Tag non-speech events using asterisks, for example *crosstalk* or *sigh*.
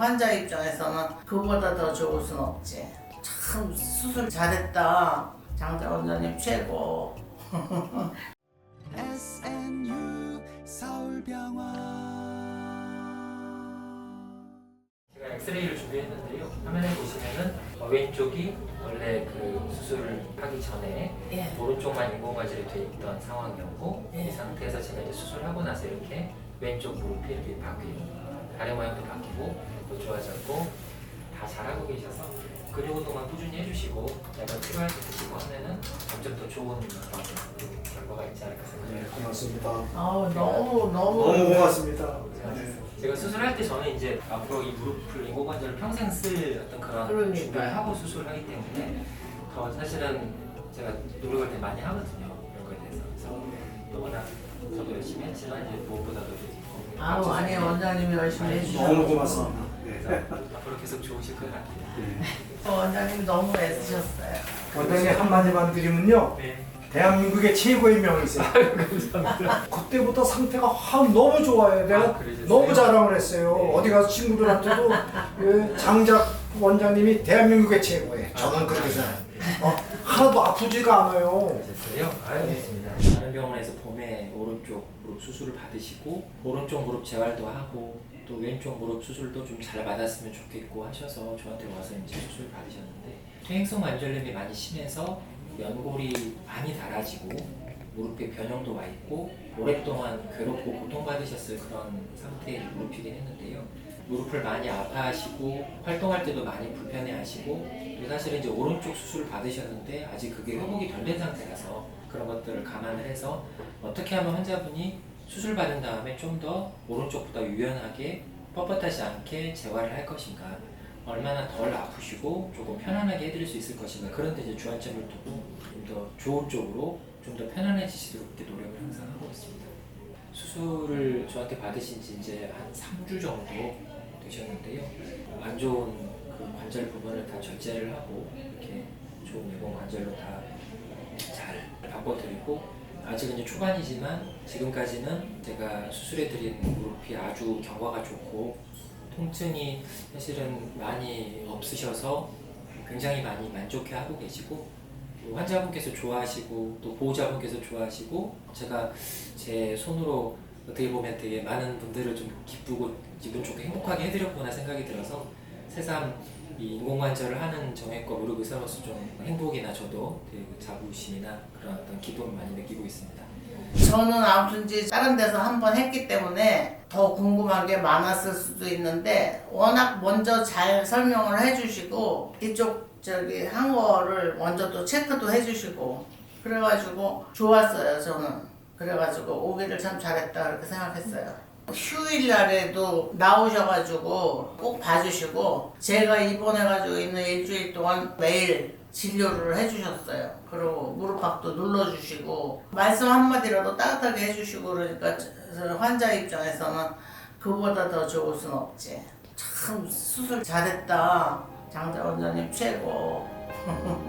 환자 입장에서는 그보다 더 좋을 순 없지. 참 수술 잘했다. 장자 원장님 최고. SNU 서울병원 제가 엑스레이를 준비했는데요. 화면에 보시면은 어, 왼쪽이 원래 그 수술을 하기 전에 예. 오른쪽만 인공관절이 돼 있던 상황이었고 예. 이 상태에서 제가 이제 수술하고 나서 이렇게 왼쪽 무릎이 이렇게 바뀌고 다리 모양도 바뀌고 또 좋아졌고 다 잘하고 계셔서 근육 운동만 꾸준히 해주시고 약간 필요할 때 드시고 하면은 점점 더 좋은 그런 결과가 있지 않을까 생각해요. 고맙습니다. 아우 너무 너무 너무 고맙습니다. 네. 제가 수술할 때 저는 이제 앞으로 이 무릎을 인공관절을 평생 쓸 어떤 그런 그러니까요. 준비를 하고 수술을 하기 때문에 더 사실은 제가 노력을 되게 많이 하거든요 이런 거에 대해서 그래서 또 워낙 저도 열심히 했지만 이제 무엇보다도 이제 아우 아니 원장님이 열심히 해주셔서 너무 고맙습니다. 네. 그래서 앞으로 계속 좋으실 것 같아요. 네. 원장님 너무 애쓰셨어요. 원장님 한마디만 드리면요. 네. 대한민국의 최고의 명의세요. 그때부터 상태가 확 너무 좋아요. 내가 아? 너무 자랑을 했어요. 네. 어디 가서 친구들한테도 그 장작 원장님이 대한민국의 최고예요. 저는 아, 그렇게 생각해요. 어, 하나도 아프지가 않아요. 그러셨어요? 아유 네. 좋습니다. 다른 병원에서 봄에 오른쪽 무릎 수술을 받으시고 오른쪽 무릎 재활도 하고 또 왼쪽 무릎 수술도 좀 잘 받았으면 좋겠고 하셔서 저한테 와서 이제 수술 받으셨는데 퇴행성 관절염이 많이 심해서 연골이 많이 닳아지고 무릎에 변형도 와 있고 오랫동안 괴롭고 고통받으셨을 그런 상태의 무릎이긴 했는데요. 무릎을 많이 아파하시고 활동할 때도 많이 불편해하시고 사실은 이제 오른쪽 수술을 받으셨는데 아직 그게 회복이 덜 된 상태라서 그런 것들을 감안을 해서 어떻게 하면 환자분이 수술 받은 다음에 좀 더 오른쪽보다 유연하게 뻣뻣하지 않게 재활을 할 것인가 얼마나 덜 아프시고 조금 편안하게 해드릴 수 있을 것인가 그런 데 이제 주안점을 두고 좀 더 좋은 쪽으로 좀 더 편안해지시도록 노력을 항상 하고 있습니다. 수술을 저한테 받으신 지 이제 한 3주 정도 되셨는데요. 안 좋은 그 관절 부분을 다 절제를 하고 이렇게 좋은 인공 관절로 다 잘 바꿔드리고 아직은 이제 초반이지만 지금까지는 제가 수술해드린 무릎이 아주 경과가 좋고 통증이 사실은 많이 없으셔서 굉장히 많이 만족해하고 계시고 또 환자분께서 좋아하시고 또 보호자분께서 좋아하시고 제가 제 손으로 어떻게 보면 되게 많은 분들을 좀 기쁘고 기분 좋게 행복하게 해드렸구나 생각이 들어서 새삼 이 인공관절을 하는 정형외과 무릎 의사로서 좀 행복이나 저도 되게 자부심이나 그런 어떤 기쁨을 많이 느끼고 있습니다. 저는 아무튼 다른 데서 한 번 했기 때문에 더 궁금한 게 많았을 수도 있는데 워낙 먼저 잘 설명을 해주시고 이쪽 저기 한 거를 먼저 또 체크도 해주시고 그래가지고 좋았어요 저는. 그래가지고 오기를 참 잘했다 그렇게 생각했어요 휴일 날에도 나오셔가지고 꼭 봐주시고 제가 입원해가지고 있는 일주일 동안 매일 진료를 해주셨어요. 그리고 무릎팍도 눌러주시고 말씀 한마디라도 따뜻하게 해주시고 그러니까 저- 환자 입장에서는 그보다 더 좋을 순 없지. 참 수술 잘했다. 장자 원장님 최고. *laughs*